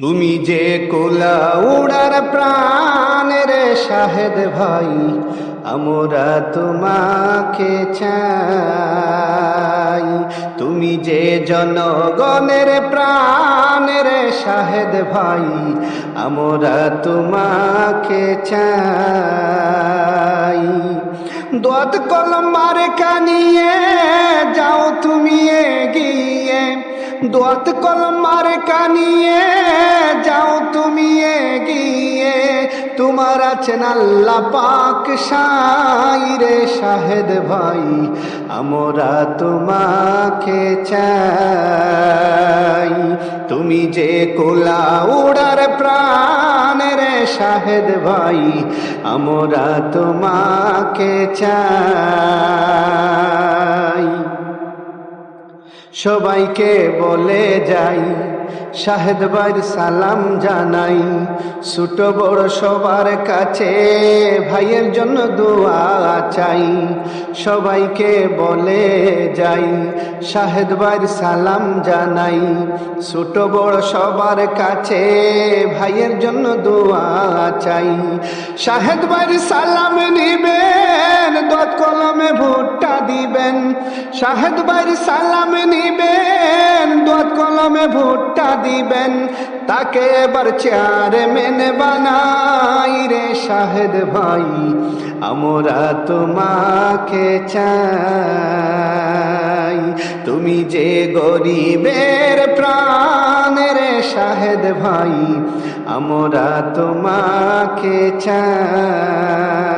তুমি যে কোলা উড়ার প্রাণ রে শাহেদ ভাই, আমরা তোমাকে চাই। তুমি যে জনগণের প্রাণ রে শাহেদ ভাই, আমরা তোমাকে চাই। দোয়াত কলম মারে কানিয়ে যাও তুমি এগিয়ে। দোয়াত কলম মারে কানিয়ে যাও তুমি এগিয়ে। তোমার আছেন আল্লাহ পাক সাই রে শাহেদ ভাই। আমরা তোমাকে চাই। তুমি যে কোলা উড়ার প্রাণ রে শাহেদ ভাই, আমরা তোমাকে চাই। সবাইকে বলে যাই, শাহেদ সালাম জানাই। ছোট বড় সবার কাছে ভাইয়ের জন্য দোয়া চাই। সবাইকে বলে যাই, শাহেদ সালাম জানাই। ছোট বড় সবার কাছে ভাইয়ের জন্য দোয়া চাই। শাহেদ সালাম নিবেন দত কলমে দিবেন শাহেদ ভাইয়ের সালাম নিবেন দত কলমে ভোটটা দিবেন। তাকে এবার চেয়ারে মেনে বানাই রে শাহেদ ভাই, আমরা তোমাকে চাই। তুমি যে গরিবের প্রাণের শাহেদ ভাই, আমরা তোমাকে চাই।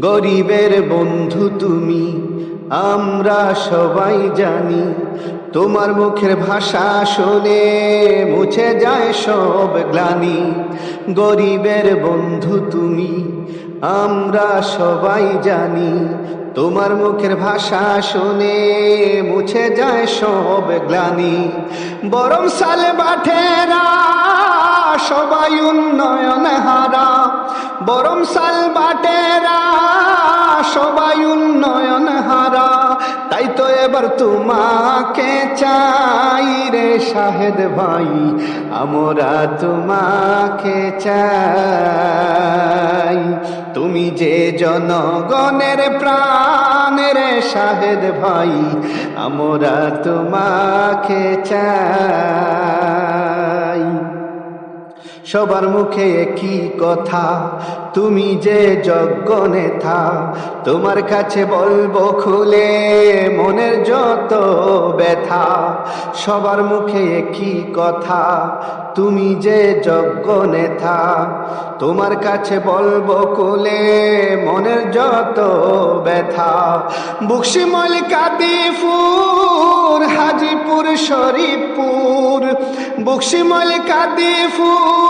গরিবের বন্ধু তুমি, আমরা সবাই জানি, তোমার মুখের ভাষা শোনে মুছে যায় সব গ্লানি। গরিবের বন্ধু তুমি, আমরা সবাই জানি, তোমার মুখের ভাষা শোনে মুছে যায় সব গ্লানি। বরং সালে বাঠেরা সবাই উন্নয়ন হারা বরং সাল বাটেরা, সবাই উন্নয়ন হারা। তাই তো এবার তোমাকে চাই রে শাহেদ ভাই, আমরা তোমাকে চাই। তুমি যে জনগণের প্রাণের শাহেদ ভাই, আমরা তোমাকে চাই। সবার মুখে কি কথা, তুমি যে যজ্ঞ নেতা, তোমার কাছে বলব খুলে মনের যত ব্যথা, সবার মুখে কি কথা, তুমি যে যজ্ঞ নেতা, তোমার কাছে বলব কুলে মনের যত ব্যথা। বুকসি মলিকাদিপুর হাজিপুর, শরীফপুর, বুকসি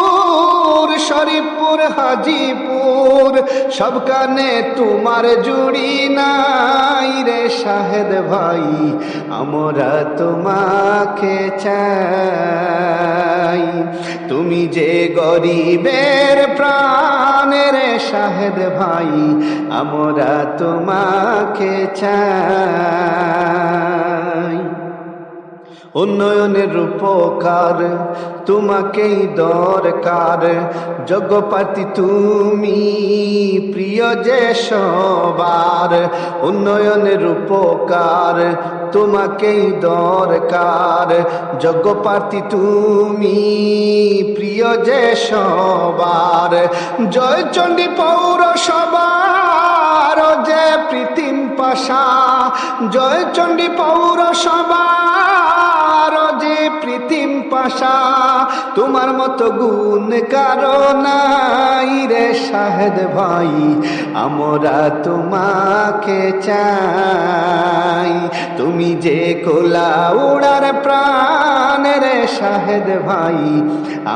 মলিকাদিপুর শরীফপুর, হাজিপুর, সব কানে তোমার জুড়ি নাই রে শাহেদ ভাই। আমরা তোমাকে চাই। তুমি যে গরিবের প্রাণের শাহেদ ভাই, আমরা তোমাকে চাই। উন্নয়নের রূপকার তোমাকেই দরকার। যজ্ঞপাতি তুমি, প্রিয় যে সবার, উন্নয়নের রূপকার তোমাকেই দরকার। যজ্ঞপাতি তুমি, প্রিয় যে সবার জয়চণ্ডী পৌরসভার যে প্রীতিম পাশা। জয়চণ্ডী পৌরসভার যে প্রীতিম পাশা, তোমার মতো গুণ কারও নাই রে শাহেদ ভাই। আমরা তোমাকে চাই, তুমি যে কোলা উড়ার প্রাণ রে শাহেদ ভাই,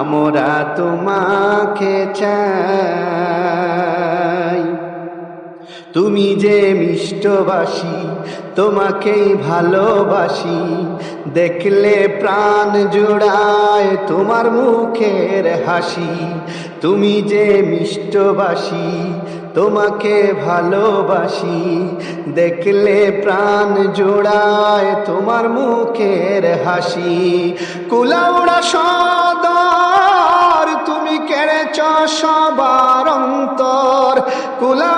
আমরা তোমাকে চাই। তুমি যে মিষ্টবাসী, তোমাকেই ভালোবাসি। দেখলে প্রাণ জোড়ায় তোমার মুখের হাসি। তুমি যে মিষ্টবাসী, তোমাকে ভালোবাসি। দেখলে প্রাণ জোড়ায় তোমার মুখের হাসি। কুলাউড়া সদর, তুমি কেড়েছ সবার অন্তর। সদর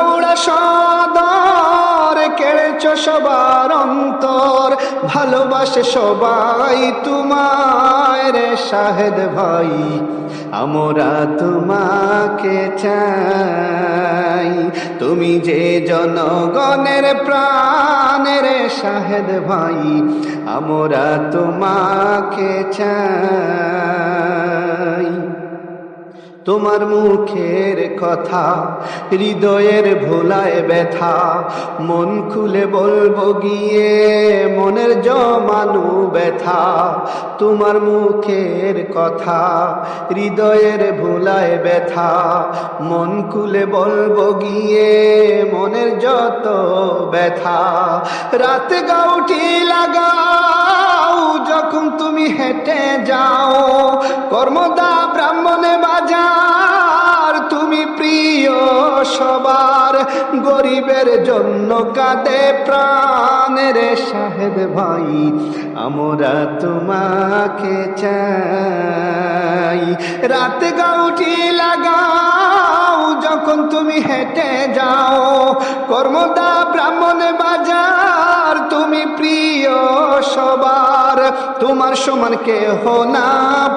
কেড়েছ সবার অন্তর, ভালোবাসে সবাই তোমায় রে শাহেদ ভাই। আমরা তোমাকে চাই, তুমি যে জনগণের প্রাণের শাহেদ ভাই, আমরা তোমাকে চাই। তোমার মুখের কথা, হৃদয়ের ভোলায় ব্যথা, মন খুলে বলব গিয়ে মনের জমানু ব্যথা। তোমার মুখের কথা, হৃদয়ের ভোলায় ব্যথা, মন খুলে বলব গিয়ে মনের যত ব্যথা। রাত গাউটি লাগাও যখন তুমি হেঁটে যাও, কর্মদা ব্রাহ্মণে বাজার, তুমি প্রিয় সবার, গরিবের জন্য কাঁদে প্রাণের শাহেদ ভাই, আমরা তোমাকে চাই। রাত গাউটি লাগাও, যখন তুমি হেঁটে যাও, কর্মদা ব্রাহ্মণে বাজার, তুমি প্রিয় সবার তোমার সমান কেহ না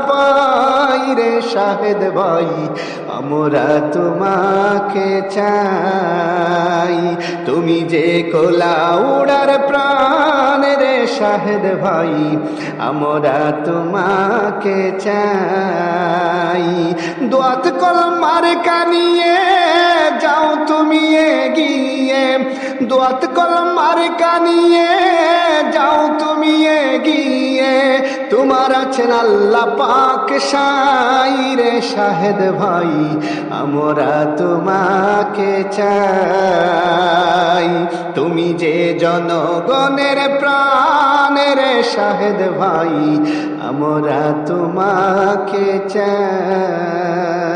পাই রে শাহেদ ভাই। আমরা তোমাকে চাই। তুমি যে কোলা উড়ার প্রাণ রে শাহেদ ভাই, আমরা তোমাকে চাই। দোয়াত কলমার কানিয়ে যাও তুমি এগিয়ে। দোয়াত কলমার কানিয়ে যাও তুমি এগিয়ে। তোমার আছেন আল্লাহ পাক সাই রে শাহেদ ভাই, আমরা তোমাকে চাই। তুমি যে জনগণের প্রাণের শাহেদ ভাই, আমরা তোমাকে চাই।